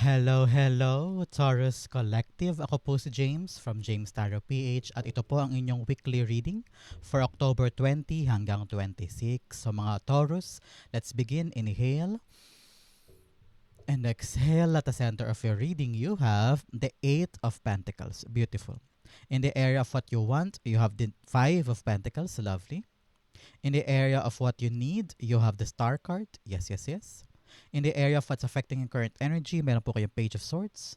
Hello, hello, Taurus Collective. Ako po si James from James Tarot PH at ito po ang inyong weekly reading for October 20 hanggang 26. So mga Taurus, let's begin. Inhale. And exhale at the center of your reading, you have the Eight of Pentacles. Beautiful. In the area of what you want, you have the Five of Pentacles. Lovely. In the area of what you need, you have the Star card. Yes, yes, yes. In the area of what's affecting your current energy, meron po kayong Page of Swords.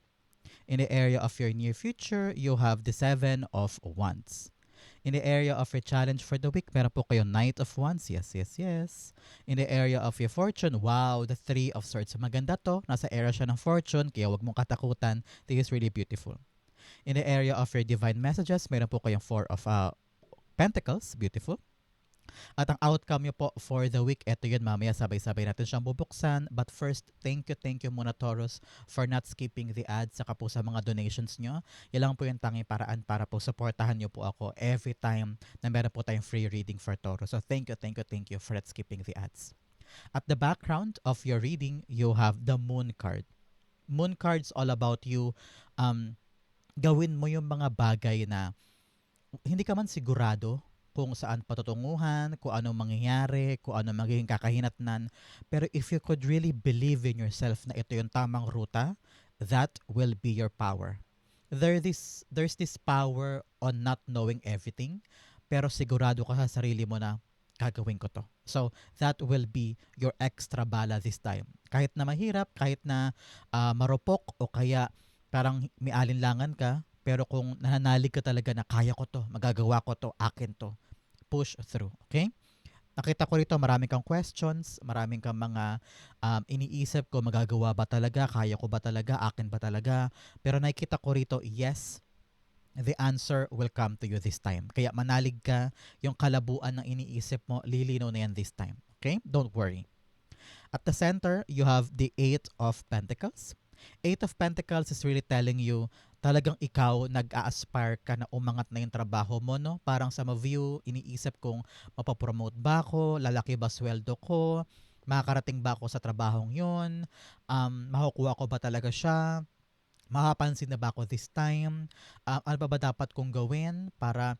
In the area of your near future, you have the Seven of Wands. In the area of your challenge for the week, meron po kayong Knight of Wands. Yes, yes, yes. In the area of your fortune, wow, the Three of Swords. Maganda to. Nasa area siya ng fortune, kaya wag mong katakutan. This is really beautiful. In the area of your divine messages, meron po kayong Four of uh, Pentacles. Beautiful. At ang outcome nyo po for the week, eto yun mamaya sabay-sabay natin siyang bubuksan. But first, thank you, thank you muna Taurus for not skipping the ads saka po sa mga donations nyo. Yan lang po yung tanging paraan para po supportahan nyo po ako every time na meron po tayong free reading for Taurus. So thank you, thank you, thank you for not skipping the ads. At the background of your reading, you have the moon card. Moon card's all about you um, gawin mo yung mga bagay na hindi ka man sigurado kung saan patutunguhan, kung ano mangyayari, kung ano magiging kakahinatnan. Pero if you could really believe in yourself na ito yung tamang ruta, that will be your power. There this, there's this power on not knowing everything, pero sigurado ka sa sarili mo na gagawin ko to. So, that will be your extra bala this time. Kahit na mahirap, kahit na uh, marupok o kaya parang may alinlangan ka, pero kung nananalig ka talaga na kaya ko to, magagawa ko to, akin to, push through. Okay? Nakita ko rito maraming kang questions, maraming kang mga um, iniisip ko magagawa ba talaga, kaya ko ba talaga, akin ba talaga. Pero nakikita ko rito, yes, the answer will come to you this time. Kaya manalig ka, yung kalabuan ng iniisip mo, lilinaw na yan this time. Okay? Don't worry. At the center, you have the Eight of Pentacles. Eight of Pentacles is really telling you talagang ikaw nag-a-aspire ka na umangat na yung trabaho mo, no? Parang sa view, iniisip kong mapapromote ba ako, lalaki ba sweldo ko, makakarating ba ako sa trabahong yun, um, makukuha ko ba talaga siya, makapansin na ba ako this time, um, ano ba ba dapat kong gawin para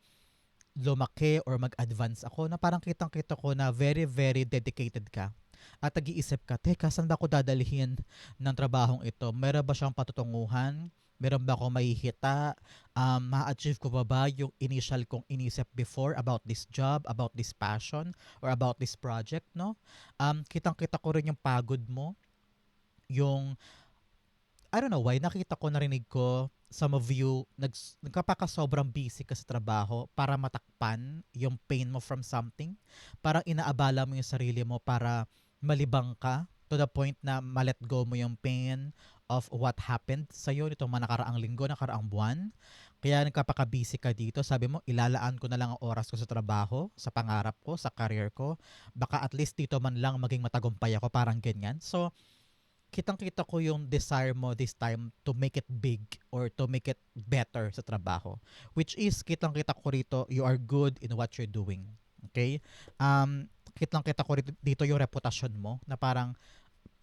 lumaki or mag-advance ako? Na parang kitang-kita ko na very, very dedicated ka. At nag-iisip ka, teka, saan ba ako dadalhin ng trabahong ito? Meron ba siyang patutunguhan? Meron ba ako mahihita? Um, ma-achieve ko ba ba yung initial kong inisip before about this job, about this passion, or about this project, no? Um, kitang-kita ko rin yung pagod mo, yung I don't know why, nakita ko, narinig ko, some of you, nag, nagkapaka sobrang busy ka sa trabaho para matakpan yung pain mo from something. Parang inaabala mo yung sarili mo para malibang ka to the point na ma-let go mo yung pain of what happened sa iyo nitong mga nakaraang linggo, nakaraang buwan. Kaya nagkapaka-busy ka dito, sabi mo, ilalaan ko na lang ang oras ko sa trabaho, sa pangarap ko, sa career ko. Baka at least dito man lang maging matagumpay ako, parang ganyan. So, kitang-kita ko yung desire mo this time to make it big or to make it better sa trabaho. Which is, kitang-kita ko rito, you are good in what you're doing. Okay? Um, kitang-kita ko dito yung reputasyon mo na parang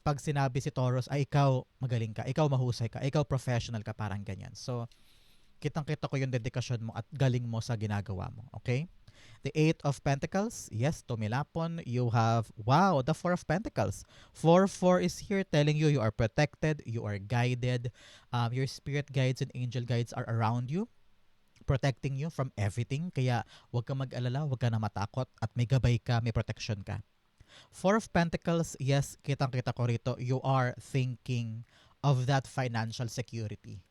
pag sinabi si Taurus ay ikaw magaling ka, ikaw mahusay ka, ikaw professional ka, parang ganyan. So, kitang-kita ko yung dedikasyon mo at galing mo sa ginagawa mo. Okay? The Eight of Pentacles, yes, tumilapon. You have, wow, the Four of Pentacles. Four, four is here telling you you are protected, you are guided, um, your spirit guides and angel guides are around you protecting you from everything. Kaya huwag ka mag-alala, huwag ka na matakot at may gabay ka, may protection ka. Four of Pentacles, yes, kitang-kita ko rito, you are thinking of that financial security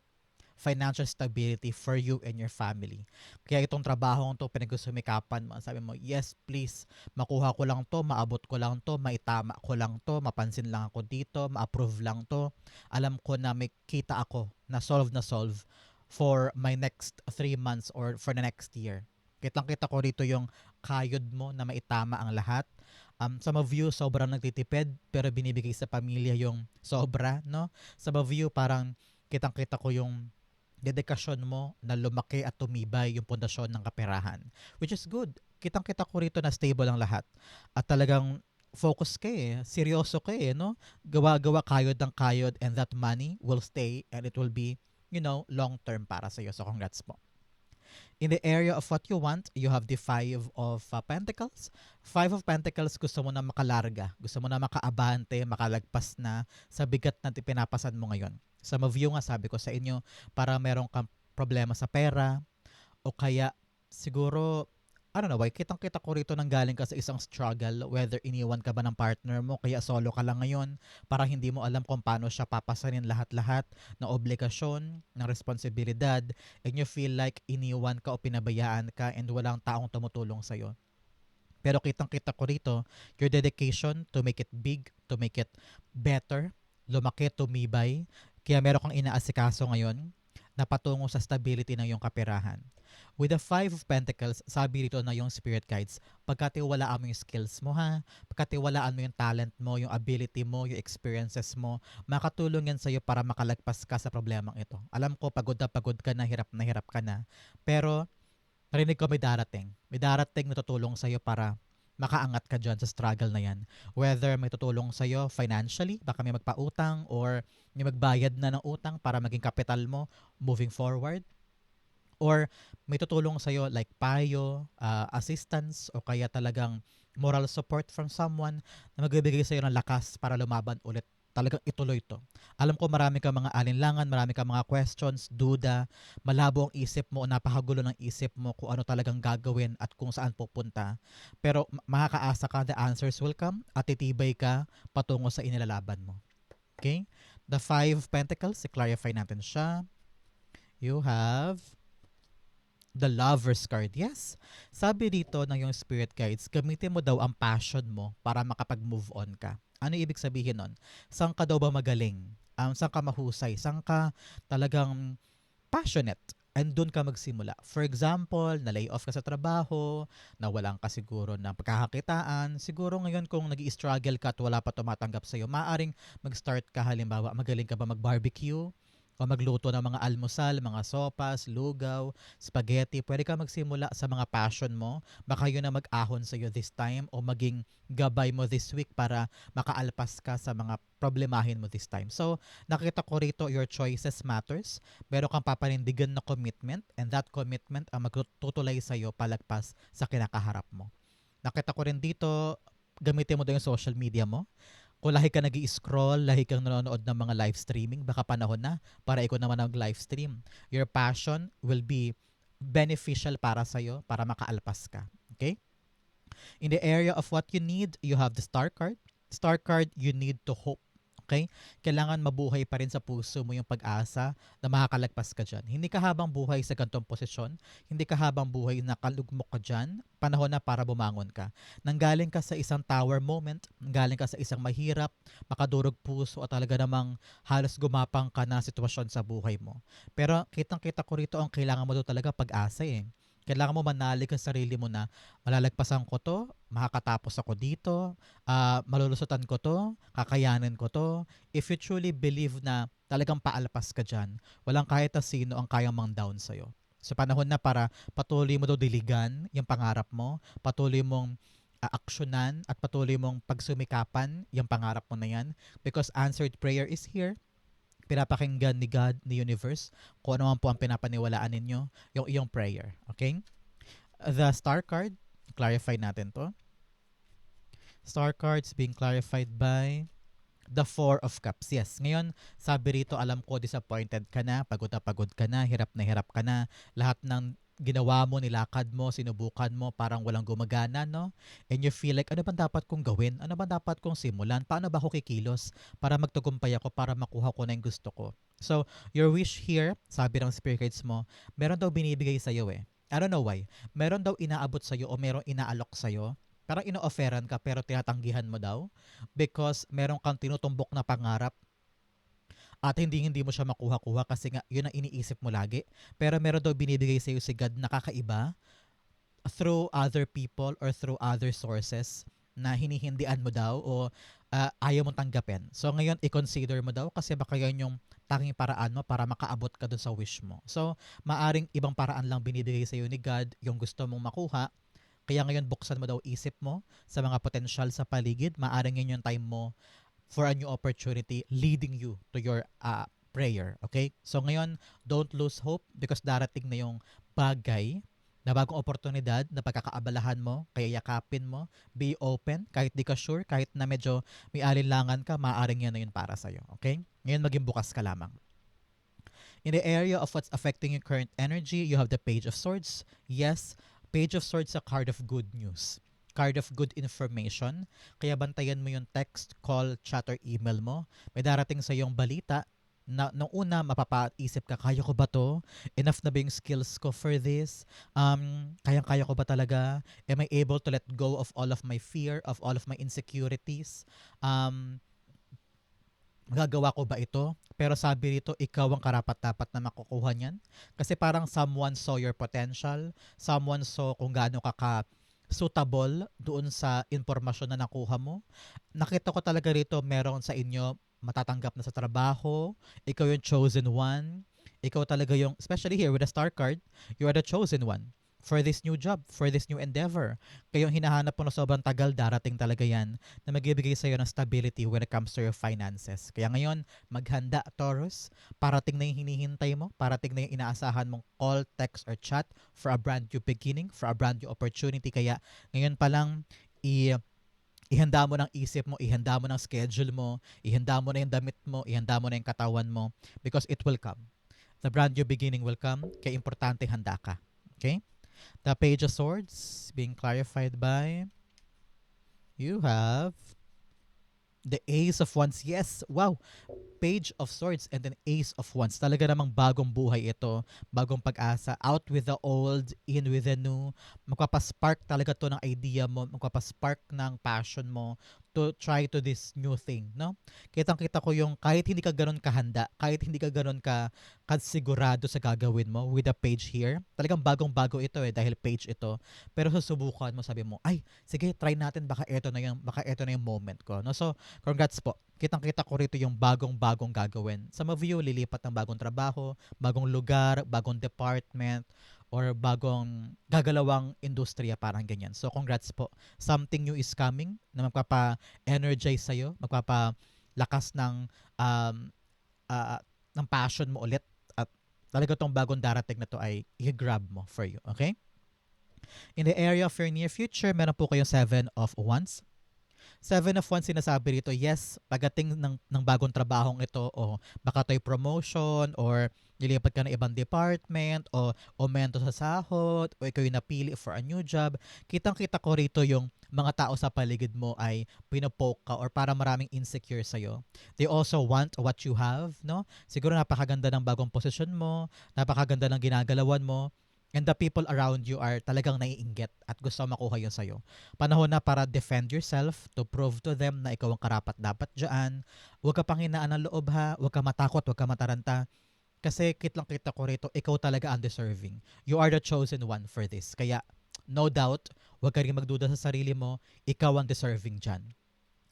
financial stability for you and your family. Kaya itong trabaho to pinagsusumikapan mo, sabi mo, yes, please, makuha ko lang to, maabot ko lang to, maitama ko lang to, mapansin lang ako dito, ma-approve lang to. Alam ko na may kita ako na solve na solve for my next three months or for the next year. Kitang-kita ko rito yung kayod mo na maitama ang lahat. Um, some of you sobrang nagtitipid pero binibigay sa pamilya yung sobra, no? Some of you parang kitang-kita ko yung dedikasyon mo na lumaki at tumibay yung pundasyon ng kaperahan. Which is good. Kitang-kita ko rito na stable ang lahat. At talagang focus ka eh, seryoso ka eh, no? Gawa-gawa kayod ng kayod and that money will stay and it will be, you know, long-term para sa'yo. So, congrats po. In the area of what you want, you have the Five of uh, Pentacles. Five of Pentacles, gusto mo na makalarga. Gusto mo na makaabante, makalagpas na sa bigat na pinapasan mo ngayon. Some of you nga, sabi ko sa inyo, para meron kang problema sa pera, o kaya siguro I don't know why, kitang-kita ko rito nang galing ka sa isang struggle, whether iniwan ka ba ng partner mo, kaya solo ka lang ngayon, para hindi mo alam kung paano siya papasanin lahat-lahat ng obligasyon, ng responsibilidad, and you feel like iniwan ka o pinabayaan ka and walang taong tumutulong sa'yo. Pero kitang-kita ko rito, your dedication to make it big, to make it better, lumaki, tumibay, kaya meron kang inaasikaso ngayon na patungo sa stability ng iyong kaperahan. With the Five of Pentacles, sabi rito na yung spirit guides, pagkatiwalaan mo yung skills mo ha, pagkatiwalaan mo yung talent mo, yung ability mo, yung experiences mo, makatulong yan sa'yo para makalagpas ka sa problemang ito. Alam ko, pagod na pagod ka na, hirap na hirap ka na, pero narinig ko may darating. May darating na tutulong sa'yo para makaangat ka dyan sa struggle na yan. Whether may tutulong sa'yo financially, baka may magpautang or may magbayad na ng utang para maging kapital mo moving forward, or may tutulong sa'yo like payo, uh, assistance, o kaya talagang moral support from someone na magbibigay sa'yo ng lakas para lumaban ulit. Talagang ituloy to. Alam ko marami ka mga alinlangan, marami ka mga questions, duda, malabo ang isip mo, napakagulo ng isip mo kung ano talagang gagawin at kung saan pupunta. Pero makakaasa ka, the answers will come at titibay ka patungo sa inilalaban mo. Okay? The Five Pentacles, i-clarify natin siya. You have the lover's card. Yes. Sabi dito ng yung spirit guides, gamitin mo daw ang passion mo para makapag-move on ka. Ano ibig sabihin nun? Saan ka daw ba magaling? Um, saan ka mahusay? Saan ka talagang passionate? And doon ka magsimula. For example, na-lay off ka sa trabaho, nawalan ka siguro ng pagkakakitaan, siguro ngayon kung nag struggle ka at wala pa tumatanggap sa'yo, maaring mag-start ka halimbawa, magaling ka ba mag-barbecue? O magluto ng mga almusal, mga sopas, lugaw, spaghetti, pwede ka magsimula sa mga passion mo. Baka yun na mag-ahon sa'yo this time o maging gabay mo this week para makaalpas ka sa mga problemahin mo this time. So, nakita ko rito your choices matters. Meron kang papanindigan na commitment and that commitment ang magtutulay sa'yo palagpas sa kinakaharap mo. Nakita ko rin dito, gamitin mo daw yung social media mo kung lahi ka nag scroll lahi kang nanonood ng mga live streaming, baka panahon na para ikaw naman mag-live stream. Your passion will be beneficial para sa'yo, para makaalpas ka. Okay? In the area of what you need, you have the star card. Star card, you need to hope. Okay? Kailangan mabuhay pa rin sa puso mo yung pag-asa na makakalagpas ka dyan. Hindi ka habang buhay sa gantong posisyon, hindi ka habang buhay na kalugmok ka dyan, panahon na para bumangon ka. Nanggaling ka sa isang tower moment, nanggaling ka sa isang mahirap, makadurog puso at talaga namang halos gumapang ka na sitwasyon sa buhay mo. Pero kitang-kita ko rito ang kailangan mo daw talaga pag-asa eh kailangan mo manalig ang sarili mo na malalagpasan ko to, makakatapos ako dito, uh, malulusutan ko to, kakayanin ko to. If you truly believe na talagang paalpas ka dyan, walang kahit na sino ang kayang mang down sa'yo. Sa panahon na para patuloy mo daw diligan yung pangarap mo, patuloy mong uh, aksyonan at patuloy mong pagsumikapan yung pangarap mo na yan because answered prayer is here pinapakinggan ni God, ni universe, kung ano man po ang pinapaniwalaan ninyo, yung iyong prayer. Okay? The star card, clarify natin to. Star cards being clarified by the Four of Cups. Yes, ngayon, sabi rito, alam ko, disappointed ka na, pagod na pagod ka na, hirap na hirap ka na, lahat ng ginawa mo, nilakad mo, sinubukan mo, parang walang gumagana, no? And you feel like, ano ba dapat kong gawin? Ano ba dapat kong simulan? Paano ba ako kikilos para magtagumpay ako, para makuha ko na yung gusto ko? So, your wish here, sabi ng spirit guides mo, meron daw binibigay sa'yo eh. I don't know why. Meron daw inaabot sa'yo o meron inaalok sa'yo parang ino-offeran ka pero tinatanggihan mo daw because meron kang tinutumbok na pangarap at hindi hindi mo siya makuha-kuha kasi nga yun ang iniisip mo lagi. Pero meron daw binibigay sa iyo si God na kakaiba through other people or through other sources na hinihindian mo daw o uh, ayaw mong tanggapin. So ngayon, i-consider mo daw kasi baka yan yung tanging paraan mo para makaabot ka dun sa wish mo. So, maaring ibang paraan lang binibigay sa iyo ni God yung gusto mong makuha Kaya ngayon buksan mo daw isip mo sa mga potential sa paligid. Maaring yun yung time mo for a new opportunity leading you to your uh, prayer. Okay? So ngayon, don't lose hope because darating na yung bagay na bagong oportunidad na pagkakaabalahan mo, kaya yakapin mo, be open, kahit di ka sure, kahit na medyo may alinlangan ka, maaaring yan na yun para sa'yo. Okay? Ngayon maging bukas ka lamang. In the area of what's affecting your current energy, you have the Page of Swords. Yes, Page of Swords a card of good news. Card of good information. Kaya bantayan mo yung text, call, chat, or email mo. May darating sa yung balita na nung una mapapaisip ka, kaya ko ba to? Enough na ba yung skills ko for this? Um, kayang-kaya ko ba talaga? Am I able to let go of all of my fear, of all of my insecurities? Um, gagawa ko ba ito? Pero sabi rito, ikaw ang karapat-dapat na makukuha niyan. Kasi parang someone saw your potential, someone saw kung gaano ka ka suitable doon sa impormasyon na nakuha mo. Nakita ko talaga rito meron sa inyo matatanggap na sa trabaho, ikaw yung chosen one, ikaw talaga yung, especially here with the star card, you are the chosen one for this new job, for this new endeavor. Kaya yung hinahanap mo na sobrang tagal, darating talaga yan na magbibigay sa'yo ng stability when it comes to your finances. Kaya ngayon, maghanda, Taurus. Parating na yung hinihintay mo. Parating na yung inaasahan mong call, text, or chat for a brand new beginning, for a brand new opportunity. Kaya ngayon pa lang, i- ihanda mo ng isip mo, ihanda mo ng schedule mo, ihanda mo na yung damit mo, ihanda mo na yung katawan mo because it will come. The brand new beginning will come, kaya importante handa ka. Okay? The Page of Swords being clarified by you have the Ace of Wands. Yes, wow. Page of Swords and then Ace of Wands. Talaga namang bagong buhay ito. Bagong pag-asa. Out with the old, in with the new. Magpapaspark talaga to ng idea mo. Magpapaspark ng passion mo to try to this new thing, no? Kitang-kita ko yung kahit hindi ka ganun kahanda, kahit hindi ka ganun ka kasigurado sa gagawin mo with the page here. Talagang bagong-bago ito eh dahil page ito. Pero susubukan mo, sabi mo, ay, sige, try natin baka ito na yung baka ito na yung moment ko, no? So, congrats po. Kitang-kita ko rito yung bagong-bagong gagawin. Some of you lilipat ng bagong trabaho, bagong lugar, bagong department, or bagong gagalawang industriya parang ganyan. So congrats po. Something new is coming na magpapa-energize sa'yo, magpapa-lakas ng um, uh, ng passion mo ulit at talaga tong bagong darating na to ay i-grab mo for you. Okay? In the area of your near future, meron po kayong seven of wands. Seven of Wands sinasabi rito, yes, pagating ng, ng bagong trabahong ito o baka to'y promotion or nilipat ka ng ibang department o aumento sa sahod o ikaw yung napili for a new job, kitang-kita ko rito yung mga tao sa paligid mo ay pinopoke ka or para maraming insecure sa'yo. They also want what you have, no? Siguro napakaganda ng bagong posisyon mo, napakaganda ng ginagalawan mo, and the people around you are talagang naiinggit at gusto makuha yun sa'yo. Panahon na para defend yourself, to prove to them na ikaw ang karapat dapat dyan. Huwag ka panghinaan ng loob ha, huwag ka matakot, huwag ka mataranta. Kasi kitlang kita ko rito, ikaw talaga undeserving. You are the chosen one for this. Kaya, no doubt, huwag ka rin magduda sa sarili mo, ikaw ang deserving dyan.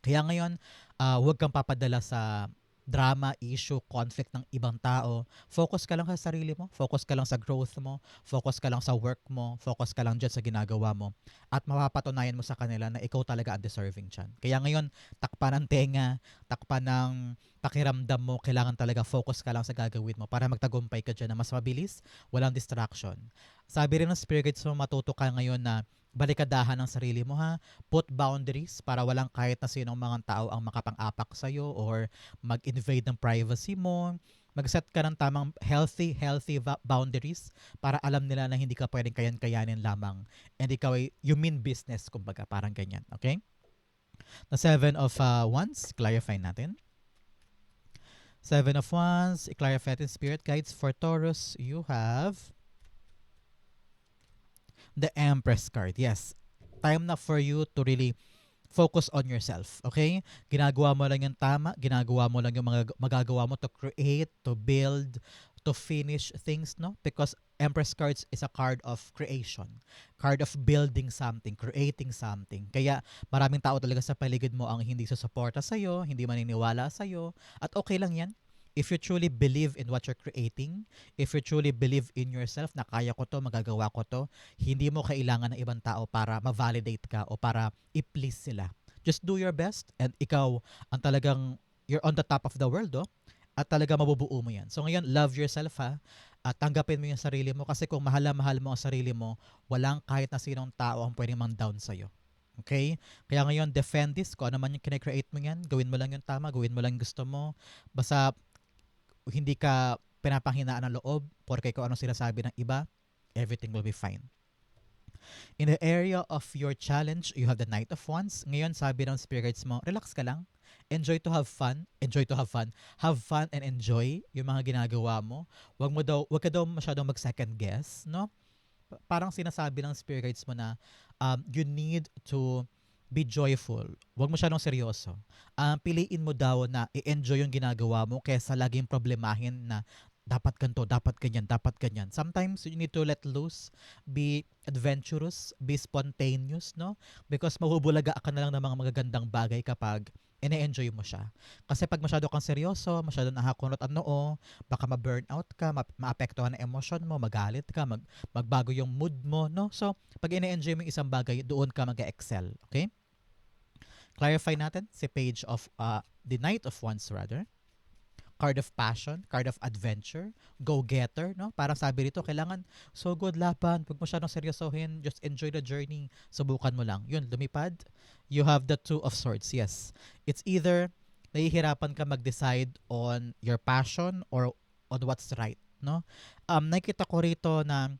Kaya ngayon, uh, huwag kang papadala sa drama, issue, conflict ng ibang tao. Focus ka lang sa sarili mo, focus ka lang sa growth mo, focus ka lang sa work mo, focus ka lang dyan sa ginagawa mo. At mapapatunayan mo sa kanila na ikaw talaga ang deserving dyan. Kaya ngayon, takpan ng tenga, takpan ng pakiramdam mo, kailangan talaga focus ka lang sa gagawin mo para magtagumpay ka dyan na mas mabilis, walang distraction. Sabi rin ng spirit guides mo, matuto ka ngayon na balikadahan ng sarili mo ha. Put boundaries para walang kahit na sinong mga tao ang makapang-apak sa'yo or mag-invade ng privacy mo. Mag-set ka ng tamang healthy, healthy boundaries para alam nila na hindi ka pwedeng kayan-kayanin lamang. And ikaw ay, you mean business, kumbaga, parang ganyan. Okay? The seven of uh, wands, clarify natin. Seven of wands, clarify natin spirit guides for Taurus. You have the Empress card. Yes, time na for you to really focus on yourself. Okay? Ginagawa mo lang yung tama, ginagawa mo lang yung mga magagawa mo to create, to build, to finish things, no? Because Empress cards is a card of creation. Card of building something, creating something. Kaya maraming tao talaga sa paligid mo ang hindi susuporta sa'yo, hindi maniniwala sa'yo. At okay lang yan if you truly believe in what you're creating, if you truly believe in yourself na kaya ko to, magagawa ko to, hindi mo kailangan ng ibang tao para ma-validate ka o para i-please sila. Just do your best and ikaw ang talagang you're on the top of the world, oh. At talaga mabubuo mo yan. So ngayon, love yourself ha. At tanggapin mo yung sarili mo kasi kung mahal mahal mo ang sarili mo, walang kahit na sinong tao ang pwedeng mang down sa'yo. Okay? Kaya ngayon, defend this. Kung ano man yung kinecreate mo yan, gawin mo lang yung tama, gawin mo lang yung gusto mo. Basta hindi ka pinapanghinaan ng loob porque kung ano sinasabi ng iba, everything will be fine. In the area of your challenge, you have the Knight of Wands. Ngayon, sabi ng spirits mo, relax ka lang. Enjoy to have fun. Enjoy to have fun. Have fun and enjoy yung mga ginagawa mo. Wag mo daw, wag ka daw masyadong mag second guess, no? Pa- Parang sinasabi ng spirit guides mo na um, you need to be joyful. Huwag masyadong seryoso. Um, piliin mo daw na i-enjoy yung ginagawa mo kaysa laging problemahin na dapat ganito, dapat ganyan, dapat ganyan. Sometimes you need to let loose, be adventurous, be spontaneous, no? Because mabubulaga ka na lang ng mga magagandang bagay kapag ine-enjoy mo siya. Kasi pag masyado kang seryoso, masyado nakakunot ang noo, baka ma-burnout ka, ma- maapektuhan ang emosyon mo, magalit ka, mag magbago yung mood mo, no? So, pag ine-enjoy mo yung isang bagay, doon ka mag-excel, okay? Clarify natin si page of uh, the Knight of Wands rather. Card of passion, card of adventure, go-getter, no? Parang sabi rito, kailangan so good laban, huwag mo masyadong seryosohin, just enjoy the journey, subukan mo lang. Yun, lumipad, you have the two of swords, yes. It's either nahihirapan ka mag-decide on your passion or on what's right, no? Um, nakita ko rito na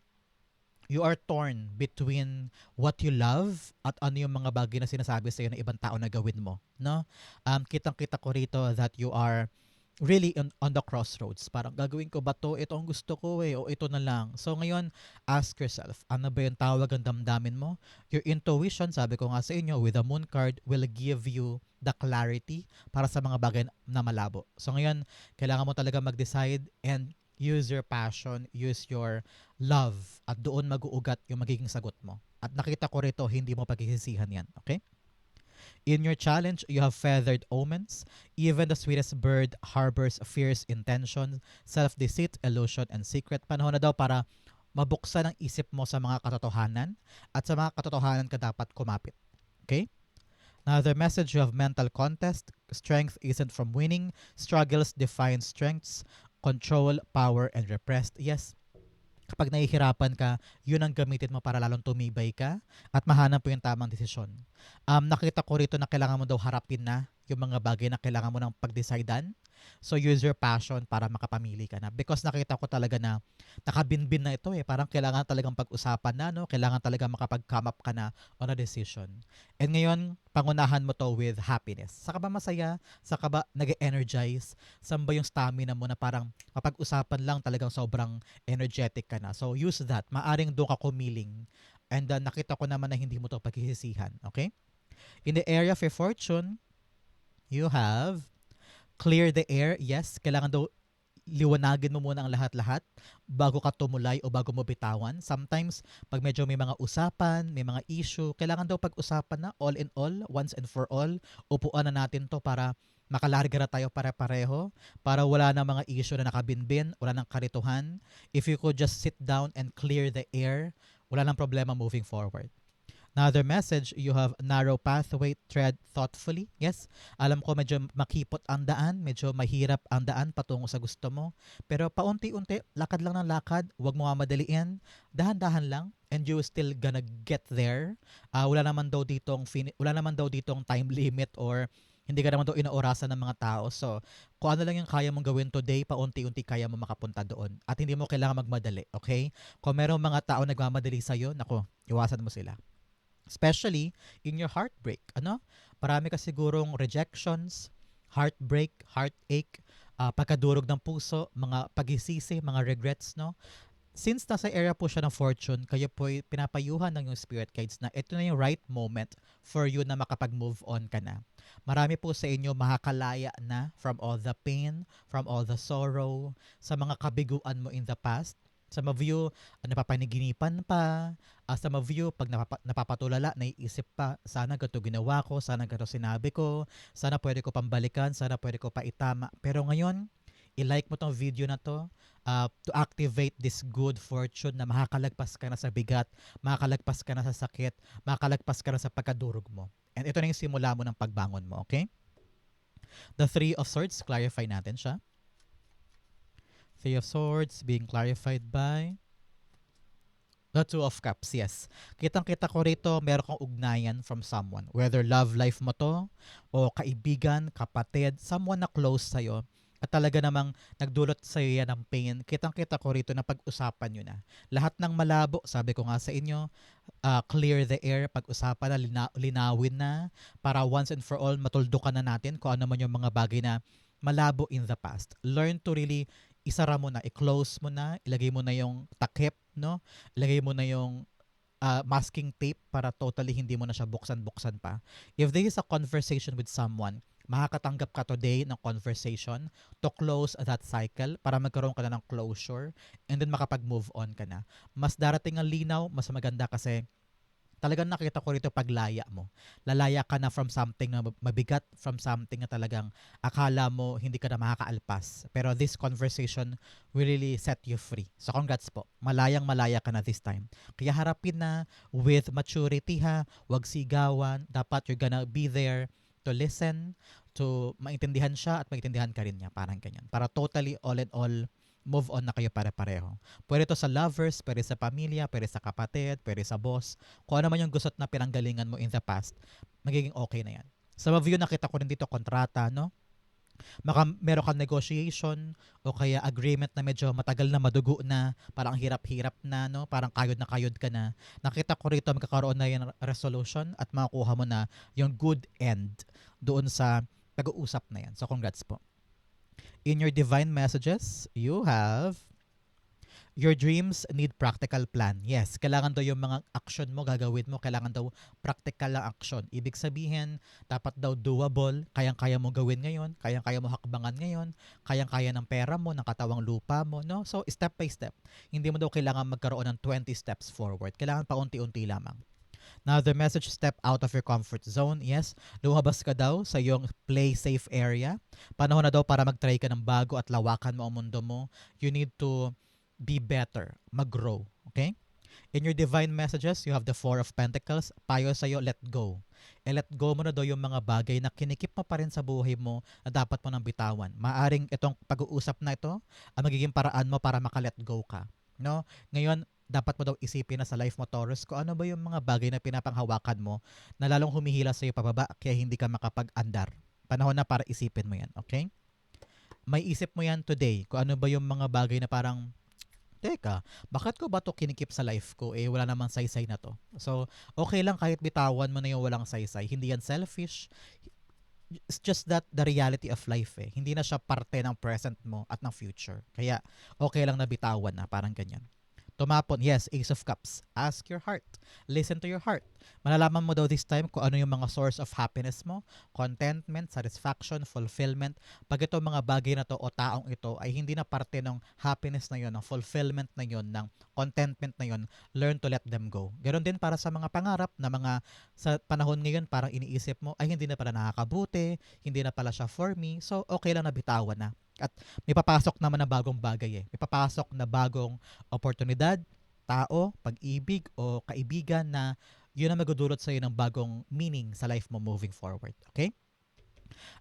you are torn between what you love at ano yung mga bagay na sinasabi sa'yo ng ibang tao na gawin mo, no? Um, kitang-kita ko rito that you are really on, on the crossroads. Parang gagawin ko ba to? Ito ang gusto ko eh, o ito na lang. So ngayon, ask yourself, ano ba yung tawag ang damdamin mo? Your intuition, sabi ko nga sa inyo, with the moon card, will give you the clarity para sa mga bagay na malabo. So ngayon, kailangan mo talaga mag-decide and use your passion, use your love, at doon mag-uugat yung magiging sagot mo. At nakita ko rito, hindi mo pagsisisihan yan. Okay? In your challenge, you have feathered omens. Even the sweetest bird harbors fierce intention, self-deceit, illusion, and secret. Panahon na daw para mabuksan ang isip mo sa mga katotohanan at sa mga katotohanan ka dapat kumapit. Okay? Another message, you have mental contest. Strength isn't from winning. Struggles define strengths. Control, power, and repressed. Yes, kapag nahihirapan ka, yun ang gamitin mo para lalong tumibay ka at mahanap po yung tamang desisyon. Um, nakita ko rito na kailangan mo daw harapin na yung mga bagay na kailangan mo nang pagdecidean. So use your passion para makapamili ka na. Because nakita ko talaga na nakabinbin na ito eh. Parang kailangan talagang pag-usapan na, no? Kailangan talaga makapag-come up ka na on a decision. And ngayon, pangunahan mo to with happiness. Saka ba masaya? Saka ba nag-energize? Saan ba yung stamina mo na parang mapag-usapan lang talagang sobrang energetic ka na. So use that. Maaring doon ka kumiling. And uh, nakita ko naman na hindi mo to paghihisihan. Okay? In the area of your fortune, you have clear the air. Yes, kailangan daw liwanagin mo muna ang lahat-lahat bago ka tumulay o bago mo bitawan. Sometimes, pag medyo may mga usapan, may mga issue, kailangan daw pag-usapan na all in all, once and for all. Upuan na natin to para makalarga na tayo pare-pareho, para wala na mga issue na nakabinbin, wala nang karituhan. If you could just sit down and clear the air, wala nang problema moving forward. Another message, you have narrow pathway, tread thoughtfully. Yes, alam ko medyo makipot ang daan, medyo mahirap ang daan patungo sa gusto mo. Pero paunti-unti, lakad lang ng lakad, huwag mo madaliin, dahan-dahan lang, and you still gonna get there. Ah, wala naman daw ditong wala naman daw ditong time limit or hindi ka naman daw inaorasan ng mga tao. So, kung ano lang yung kaya mong gawin today, paunti-unti kaya mo makapunta doon. At hindi mo kailangan magmadali, okay? Kung merong mga tao nagmamadali sa'yo, nako, iwasan mo sila. Especially in your heartbreak. Ano? Marami ka sigurong rejections, heartbreak, heartache, ah, pagkadurog ng puso, mga pagisisi, mga regrets, no? Since nasa area po siya ng fortune, kayo po ay pinapayuhan ng yung spirit guides na ito na yung right moment for you na makapag-move on ka na. Marami po sa inyo makakalaya na from all the pain, from all the sorrow, sa mga kabiguan mo in the past. Some of you, ah, napapaniginipan pa. Uh, some of you, pag napapa- napapatulala, naiisip pa, sana ganito ginawa ko, sana ganito sinabi ko, sana pwede ko pambalikan, sana pwede ko pa itama. Pero ngayon, i-like mo tong video na to uh, to activate this good fortune na makakalagpas ka na sa bigat, makakalagpas ka na sa sakit, makakalagpas ka na sa pagkadurog mo. And ito na yung simula mo ng pagbangon mo, okay? The Three of Swords, clarify natin siya. Three of Swords being clarified by The Two of Cups, yes. Kitang-kita ko rito, meron kang ugnayan from someone. Whether love life mo to, o kaibigan, kapatid, someone na close sa'yo, at talaga namang nagdulot sa iyo yan ng pain, kitang-kita ko rito na pag-usapan nyo na. Lahat ng malabo, sabi ko nga sa inyo, uh, clear the air, pag-usapan na, lina- linawin na, para once and for all, matuldukan na natin kung ano man yung mga bagay na malabo in the past. Learn to really isara mo na, i-close mo na, ilagay mo na yung takip, no? Ilagay mo na yung uh, masking tape para totally hindi mo na siya buksan-buksan pa. If there is a conversation with someone, makakatanggap ka today ng conversation to close that cycle para magkaroon ka na ng closure and then makapag-move on ka na. Mas darating ang linaw, mas maganda kasi talagang nakita ko rito paglaya mo. Lalaya ka na from something na mabigat, from something na talagang akala mo hindi ka na makakaalpas. Pero this conversation will really set you free. So congrats po. Malayang malaya ka na this time. Kaya harapin na with maturity ha. Huwag sigawan. Dapat you're gonna be there to listen, to maintindihan siya at maintindihan ka rin niya. Parang ganyan. Para totally all in all move on na kayo pare-pareho. Pwede to sa lovers, pwede sa pamilya, pwede sa kapatid, pwede sa boss. Kung ano man yung gusot na pinanggalingan mo in the past, magiging okay na yan. Sa mga view nakita ko rin dito kontrata, no? Maka meron kang negotiation o kaya agreement na medyo matagal na madugo na, parang hirap-hirap na, no? Parang kayod na kayod ka na. Nakita ko rito magkakaroon na yung resolution at makukuha mo na yung good end doon sa pag-uusap na yan. So congrats po. In your divine messages, you have your dreams need practical plan. Yes, kailangan daw yung mga action mo, gagawin mo, kailangan daw practical lang action. Ibig sabihin, dapat daw doable, kayang-kaya mo gawin ngayon, kayang-kaya mo hakbangan ngayon, kayang-kaya ng pera mo, ng katawang lupa mo, no? So, step by step. Hindi mo daw kailangan magkaroon ng 20 steps forward. Kailangan pa unti-unti lamang. Now, the message step out of your comfort zone. Yes, lumabas ka daw sa iyong play safe area. Panahon na daw para mag-try ka ng bago at lawakan mo ang mundo mo. You need to be better, mag-grow. Okay? In your divine messages, you have the Four of Pentacles. Payo sa'yo, let go. E let go mo na daw yung mga bagay na kinikip mo pa rin sa buhay mo na dapat mo nang bitawan. Maaring itong pag-uusap na ito ang magiging paraan mo para maka-let go ka. No? Ngayon, dapat mo daw isipin na sa life mo Taurus kung ano ba yung mga bagay na pinapanghawakan mo na lalong humihila sa iyo pababa kaya hindi ka makapag-andar. Panahon na para isipin mo yan, okay? May isip mo yan today kung ano ba yung mga bagay na parang Teka, bakit ko ba to kinikip sa life ko? Eh, wala namang saysay na to. So, okay lang kahit bitawan mo na yung walang saysay. Hindi yan selfish. It's just that the reality of life eh. Hindi na siya parte ng present mo at ng future. Kaya, okay lang na bitawan na. Parang ganyan. Tumapon, yes, Ace of Cups. Ask your heart. Listen to your heart. Malalaman mo daw this time kung ano yung mga source of happiness mo, contentment, satisfaction, fulfillment. Pag ito mga bagay na to o taong ito ay hindi na parte ng happiness na yon, ng fulfillment na yon, ng contentment na yon, learn to let them go. Ganon din para sa mga pangarap na mga sa panahon ngayon parang iniisip mo ay hindi na pala nakakabuti, hindi na pala siya for me, so okay lang na bitawan na at may papasok naman na bagong bagay eh. May papasok na bagong oportunidad, tao, pag-ibig o kaibigan na yun ang magdudulot sa iyo ng bagong meaning sa life mo moving forward. Okay?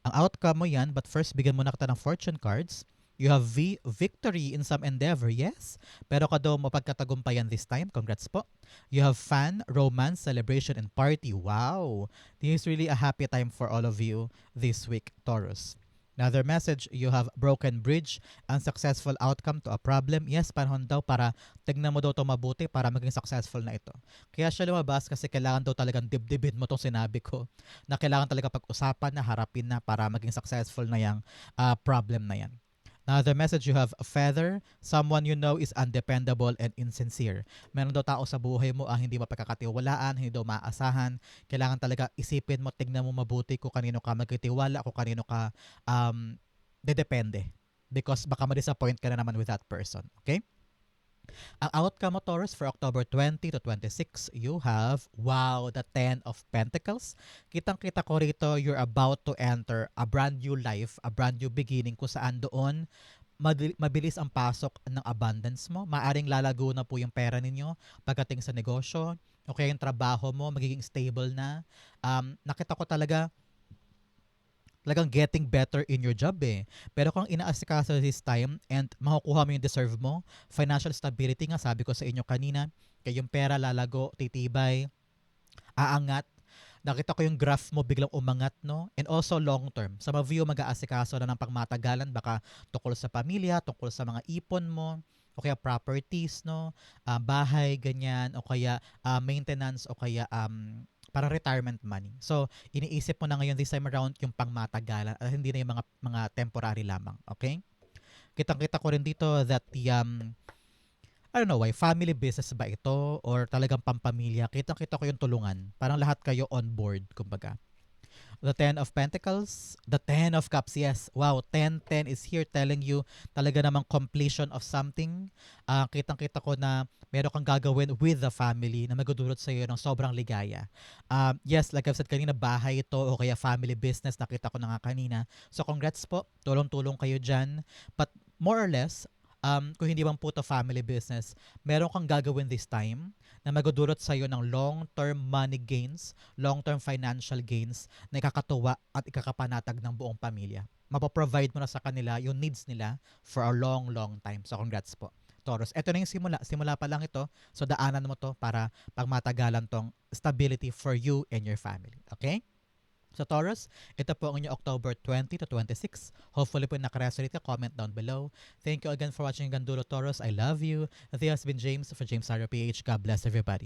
Ang outcome mo yan, but first, bigyan mo na kita ng fortune cards. You have v- victory in some endeavor, yes. Pero ka daw mapagkatagumpayan this time. Congrats po. You have fun, romance, celebration, and party. Wow! This is really a happy time for all of you this week, Taurus. Another message, you have broken bridge, unsuccessful outcome to a problem. Yes, panahon daw para tignan mo daw to mabuti para maging successful na ito. Kaya siya lumabas kasi kailangan daw talagang dibdibin mo tong sinabi ko na kailangan talaga pag-usapan na, harapin na para maging successful na yung uh, problem na yan. Now, the message you have, feather, someone you know is undependable and insincere. Meron daw tao sa buhay mo ang hindi mapagkakatiwalaan, hindi daw maasahan. Kailangan talaga isipin mo, tignan mo mabuti kung kanino ka magkitiwala, kung kanino ka um, dedepende. Because baka ma-disappoint ka na naman with that person. Okay? Ang outcome mo, Taurus, for October 20 to 26, you have, wow, the 10 of Pentacles. Kitang-kita ko rito, you're about to enter a brand new life, a brand new beginning kung saan doon mabilis ang pasok ng abundance mo. Maaring lalago na po yung pera ninyo pagdating sa negosyo. O kaya yung trabaho mo, magiging stable na. Um, nakita ko talaga, talagang getting better in your job eh. Pero kung inaasikaso this time and makukuha mo yung deserve mo, financial stability nga, sabi ko sa inyo kanina, kaya yung pera lalago, titibay, aangat, nakita ko yung graph mo biglang umangat, no? And also long term. Sa mga view, mag-aasikaso na ng pangmatagalan, baka tungkol sa pamilya, tungkol sa mga ipon mo, o kaya properties, no? Ah, bahay, ganyan, o kaya ah, maintenance, o kaya um, para retirement money. So, iniisip mo na ngayon this time around yung pangmatagalan at hindi na yung mga mga temporary lamang, okay? Kitang-kita ko rin dito that the um, I don't know why, family business ba ito or talagang pampamilya? Kitang-kita ko yung tulungan. Parang lahat kayo on board, kumbaga. The Ten of Pentacles, the Ten of Cups, yes. Wow, 10-10 is here telling you talaga namang completion of something. Ah, kitang-kita ko na meron kang gagawin with the family na magdudulot sa iyo ng sobrang ligaya. Um, yes, like I've said kanina, bahay ito o kaya family business, nakita ko na nga kanina. So congrats po, tulong-tulong kayo dyan. But more or less, um, kung hindi man po to family business, meron kang gagawin this time na magdudulot sa iyo ng long-term money gains, long-term financial gains na ikakatuwa at ikakapanatag ng buong pamilya. Mapaprovide mo na sa kanila yung needs nila for a long, long time. So congrats po. Taurus. Ito na yung simula. Simula pa lang ito. So daanan mo to para pagmatagalan tong stability for you and your family. Okay? So Taurus, ito po ang inyong October 20 to 26. Hopefully po nakaresonate ka. Comment down below. Thank you again for watching Gandulo Taurus. I love you. This has been James for James Sarah PH. God bless everybody.